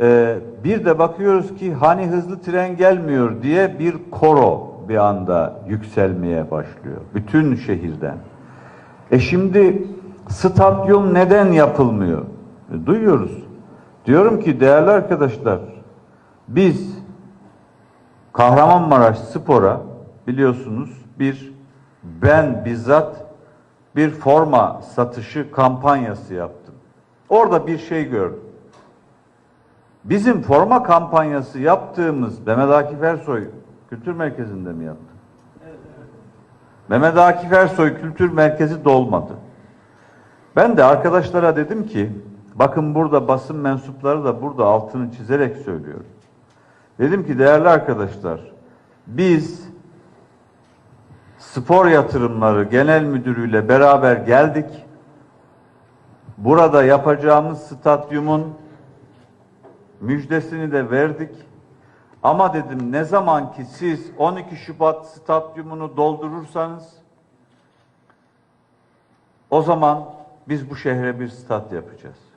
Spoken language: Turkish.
Ee, bir de bakıyoruz ki hani hızlı tren gelmiyor diye bir koro bir anda yükselmeye başlıyor. Bütün şehirden. E şimdi stadyum neden yapılmıyor? E, duyuyoruz. Diyorum ki değerli arkadaşlar biz Kahramanmaraş Spor'a biliyorsunuz bir ben bizzat bir forma satışı kampanyası yaptım. Orada bir şey gördüm. Bizim forma kampanyası yaptığımız Mehmet Akif Ersoy Kültür Merkezi'nde mi yaptı? Mehmet Akif Ersoy Kültür Merkezi dolmadı. Ben de arkadaşlara dedim ki bakın burada basın mensupları da burada altını çizerek söylüyor. Dedim ki değerli arkadaşlar biz spor yatırımları genel müdürüyle beraber geldik. Burada yapacağımız stadyumun müjdesini de verdik. Ama dedim ne zaman ki siz 12 Şubat stadyumunu doldurursanız o zaman biz bu şehre bir stat yapacağız.